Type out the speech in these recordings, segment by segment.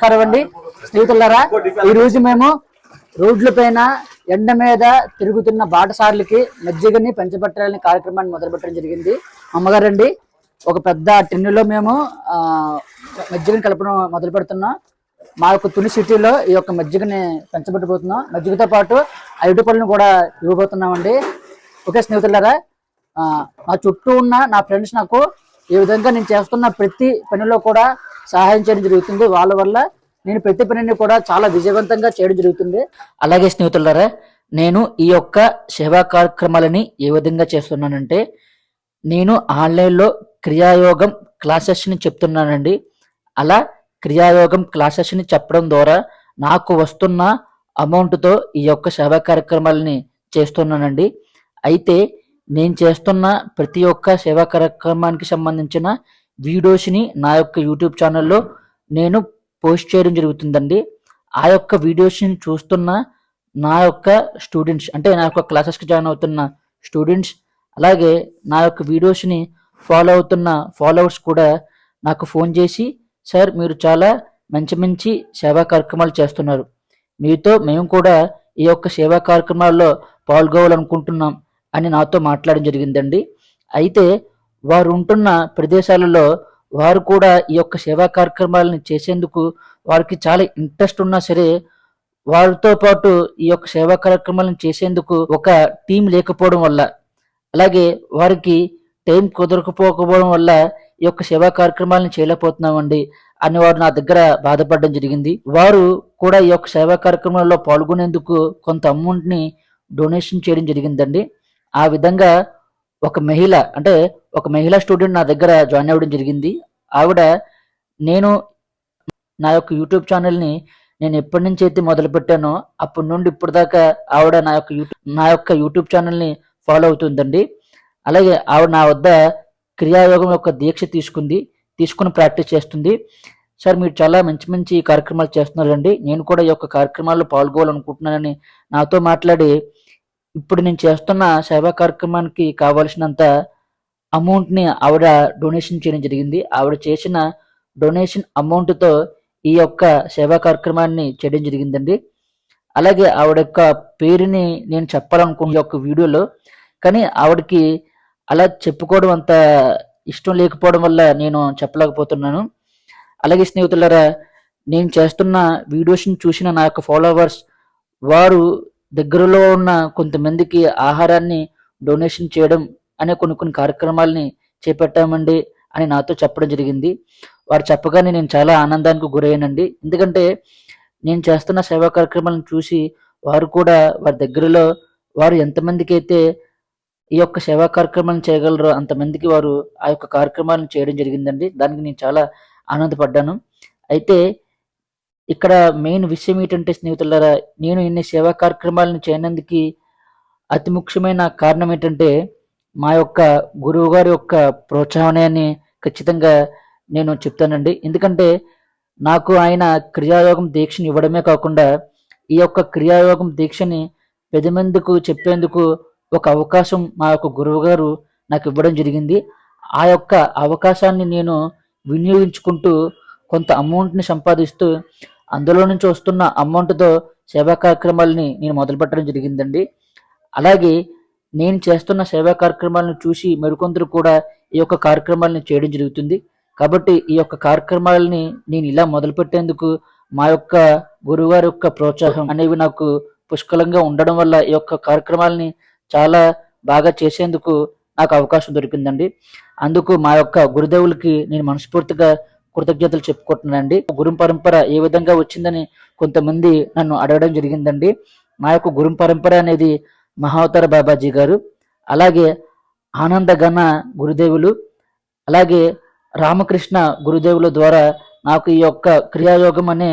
నమస్కారం అండి. స్నేహితులారా ఈ రోజు మేము రోడ్ల పైన ఎండ మీద తిరుగుతున్న బాటసార్లకి మజ్జిగని పెంచబట్టాలని కార్యక్రమాన్ని మొదలుపెట్టడం జరిగింది. అమ్మగారు అండి ఒక పెద్ద టిన్నులో మేము మజ్జిగని కలపడం మొదలు పెడుతున్నాం మా యొక్క తుని సిటీలో ఈ యొక్క మజ్జిగని పెంచబెట్టబోతున్నాం. మజ్జిగతో పాటు అరటి పళ్ళను కూడా ఇవ్వబోతున్నామండి. ఓకే స్నేహితులారా నా చుట్టూ ఉన్న నా ఫ్రెండ్స్ నాకు ఈ విధంగా నేను చేస్తున్న ప్రతి పనిలో కూడా సహాయం చేయడం జరుగుతుంది. వాళ్ళ వల్ల నేను ప్రతి పనిని కూడా చాలా విజయవంతంగా చేయడం జరుగుతుంది. అలాగే స్నేహితులారా నేను ఈ యొక్క సేవా కార్యక్రమాలని ఏ విధంగా చేస్తున్నానంటే నేను ఆన్లైన్లో క్రియాయోగం క్లాసెస్ని చెప్తున్నానండి. అలా క్రియాయోగం క్లాసెస్ని చెప్పడం ద్వారా నాకు వస్తున్న అమౌంట్తో ఈ యొక్క సేవా కార్యక్రమాలని చేస్తున్నానండి. అయితే నేను చేస్తున్న ప్రతి ఒక్క సేవా కార్యక్రమానికి సంబంధించిన వీడియోస్ని నా యొక్క యూట్యూబ్ ఛానల్లో నేను పోస్ట్ చేయడం జరుగుతుందండి. ఆ యొక్క వీడియోస్ని చూస్తున్న నా యొక్క స్టూడెంట్స్ అంటే నా యొక్క క్లాసెస్కి జాయిన్ అవుతున్న స్టూడెంట్స్ అలాగే నా యొక్క వీడియోస్ని ఫాలో అవుతున్న ఫాలోవర్స్ కూడా నాకు ఫోన్ చేసి సార్ మీరు చాలా మంచి మంచి సేవా కార్యక్రమాలు చేస్తున్నారు. మీతో మేము కూడా ఈ యొక్క సేవా కార్యక్రమాల్లో పాల్గొవాలనుకుంటున్నాం అని నాతో మాట్లాడడం జరిగిందండి. అయితే వారు ఉంటున్న ప్రదేశాలలో వారు కూడా ఈ యొక్క సేవా కార్యక్రమాలను చేసేందుకు వారికి చాలా ఇంట్రెస్ట్ ఉన్నా సరే వారితో పాటు ఈ యొక్క సేవా కార్యక్రమాలను చేసేందుకు ఒక టీం లేకపోవడం వల్ల అలాగే వారికి టైం కుదరకపోకపోవడం వల్ల ఈ యొక్క సేవా కార్యక్రమాలను చేయలేకపోతున్నామండి అని వారు నా దగ్గర బాధపడడం జరిగింది. వారు కూడా ఈ యొక్క సేవా కార్యక్రమాల్లో పాల్గొనేందుకు కొంత అమౌంట్ని డొనేషన్ చేయడం జరిగిందండి. ఆ విధంగా ఒక మహిళ అంటే ఒక మహిళా స్టూడెంట్ నా దగ్గర జాయిన్ అవ్వడం జరిగింది. ఆవిడ నేను నా యొక్క యూట్యూబ్ ఛానల్ని నేను ఎప్పటి నుంచి అయితే మొదలు పెట్టానో అప్పటి నుండి ఇప్పుడు దాకా ఆవిడ నా యొక్క యూట్యూబ్ నా యొక్క యూట్యూబ్ ఛానల్ని ఫాలో అవుతుందండి. అలాగే ఆవిడ నా వద్ద క్రియాయోగం యొక్క దీక్ష తీసుకుంది తీసుకుని ప్రాక్టీస్ చేస్తుంది. సార్ మీరు చాలా మంచి మంచి కార్యక్రమాలు చేస్తున్నారండి. నేను కూడా ఈ యొక్క కార్యక్రమాల్లో పాల్గొవాలనుకుంటున్నానని నాతో మాట్లాడి ఇప్పుడు నేను చేస్తున్న సేవా కార్యక్రమానికి కావాల్సినంత అమౌంట్ని ఆవిడ డొనేషన్ చేయడం జరిగింది. ఆవిడ చేసిన డొనేషన్ అమౌంట్తో ఈ యొక్క సేవా కార్యక్రమాన్ని చేయడం జరిగిందండి. అలాగే ఆవిడ యొక్క పేరుని నేను చెప్పాలనుకున్న ఈ యొక్క వీడియోలో కానీ ఆవిడకి అలా చెప్పుకోవడం అంత ఇష్టం లేకపోవడం వల్ల నేను చెప్పలేకపోతున్నాను. అలాగే స్నేహితులారా నేను చేస్తున్న వీడియోస్ని చూసిన నా యొక్క ఫాలోవర్స్ వారు దగ్గరలో ఉన్న కొంతమందికి ఆహారాన్ని డొనేషన్ చేయడం అనే కొన్ని కొన్ని కార్యక్రమాలని చేపట్టామండి అని నాతో చెప్పడం జరిగింది. వారు చెప్పగానే నేను చాలా ఆనందానికి గురయ్యానండి. ఎందుకంటే నేను చేస్తున్న సేవా కార్యక్రమాలను చూసి వారు కూడా వారి దగ్గరలో వారు ఎంతమందికి అయితే ఈ యొక్క సేవా కార్యక్రమాలను చేయగలరో అంతమందికి వారు ఆ యొక్క కార్యక్రమాలను చేయడం జరిగిందండి. దానికి నేను చాలా ఆనందపడ్డాను. అయితే ఇక్కడ మెయిన్ విషయం ఏంటంటే స్నేహితులారా నేను ఇన్ని సేవా కార్యక్రమాలను చేయనందుకు అతి ముఖ్యమైన కారణం ఏంటంటే మా యొక్క గురువు గారి యొక్క ప్రోత్సాహనాన్ని ఖచ్చితంగా నేను చెప్తానండి. ఎందుకంటే నాకు ఆయన క్రియాయోగం దీక్షని ఇవ్వడమే కాకుండా ఈ యొక్క క్రియాయోగం దీక్షని పది మందికి చెప్పేందుకు ఒక అవకాశం మా యొక్క గురువు గారు నాకు ఇవ్వడం జరిగింది. ఆ యొక్క అవకాశాన్ని నేను వినియోగించుకుంటూ కొంత అమౌంట్ని సంపాదిస్తూ అందులో నుంచి వస్తున్న అమౌంట్తో సేవా కార్యక్రమాలని నేను మొదలుపెట్టడం జరిగిందండి. అలాగే నేను చేస్తున్న సేవా కార్యక్రమాలను చూసి మరికొందరు కూడా ఈ యొక్క కార్యక్రమాలను చేయడం జరుగుతుంది. కాబట్టి ఈ యొక్క కార్యక్రమాలని నేను ఇలా మొదలుపెట్టేందుకు మా యొక్క గురువుగారి యొక్క ప్రోత్సాహం అనేవి నాకు పుష్కలంగా ఉండడం వల్ల ఈ యొక్క కార్యక్రమాలని చాలా బాగా చేసేందుకు నాకు అవకాశం దొరికిందండి. అందుకు మా యొక్క గురుదేవులకి నేను మనస్ఫూర్తిగా కృతజ్ఞతలు చెప్పుకుంటున్నానండి. గురు పరంపర ఏ విధంగా వచ్చిందని కొంతమంది నన్ను అడగడం జరిగిందండి. మా యొక్క గురు పరంపర అనేది మహావతార బాబాజీ గారు అలాగే ఆనందగణ గురుదేవులు అలాగే రామకృష్ణ గురుదేవుల ద్వారా నాకు ఈ యొక్క క్రియాయోగం అనే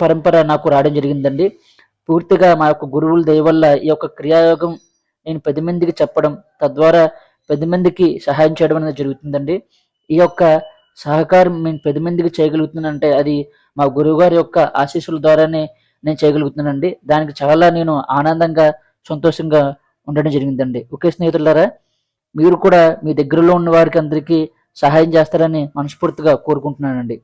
పరంపర నాకు రావడం జరిగిందండి. పూర్తిగా మా యొక్క గురువుల దయ వల్ల ఈ యొక్క క్రియాయోగం నేను పది మందికి చెప్పడం తద్వారా పది మందికి సహాయం చేయడం అనేది జరుగుతుందండి. ఈ యొక్క సహకారం నేను పది మందికి చేయగలుగుతున్నానంటే అది మా గురువుగారి యొక్క ఆశీస్సుల ద్వారానే నేను చేయగలుగుతున్నానండి. దానికి చాలా నేను ఆనందంగా సంతోషంగా ఉండడం జరిగిందండి. ఓకే స్నేహితులారా మీరు కూడా మీ దగ్గరలో ఉన్న వారికి అందరికీ సహాయం చేస్తారని మనస్ఫూర్తిగా కోరుకుంటున్నానండి.